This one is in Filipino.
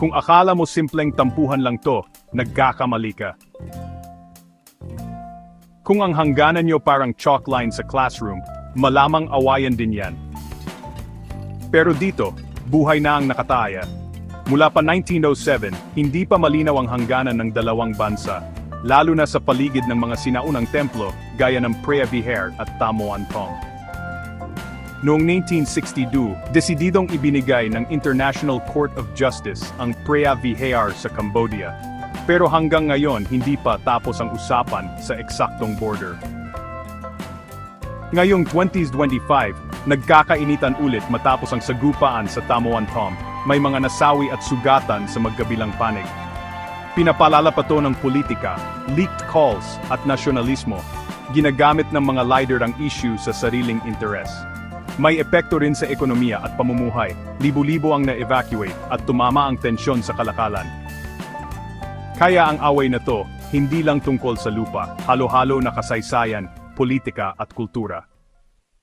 Kung akala mo simpleng tampuhan lang to, nagkakamali ka. Kung ang hangganan nyo parang chalk line sa classroom, malamang awayan din yan. Pero dito, buhay na ang nakataya. Mula pa 1907, hindi pa malinaw ang hangganan ng dalawang bansa, lalo na sa paligid ng mga sinaunang templo gaya ng Prea Viher at Tamuan Tong. Noong 1962, desididong ibinigay ng International Court of Justice ang Prea Vihear sa Cambodia. Pero hanggang ngayon hindi pa tapos ang usapan sa eksaktong border. Ngayong 2025, nagkakainitan ulit matapos ang sagupaan sa Tamuan Tom. May mga nasawi at sugatan sa magkabilang panig. Pinapalala pa to ng politika, leaked calls at nasyonalismo. Ginagamit ng mga leader ang issue sa sariling interes. May epekto rin sa ekonomiya at pamumuhay. Libo-libo ang na-evacuate at tumama ang tensyon sa kalakalan. Kaya ang away na to, hindi lang tungkol sa lupa, halo-halo na kasaysayan, politika at kultura.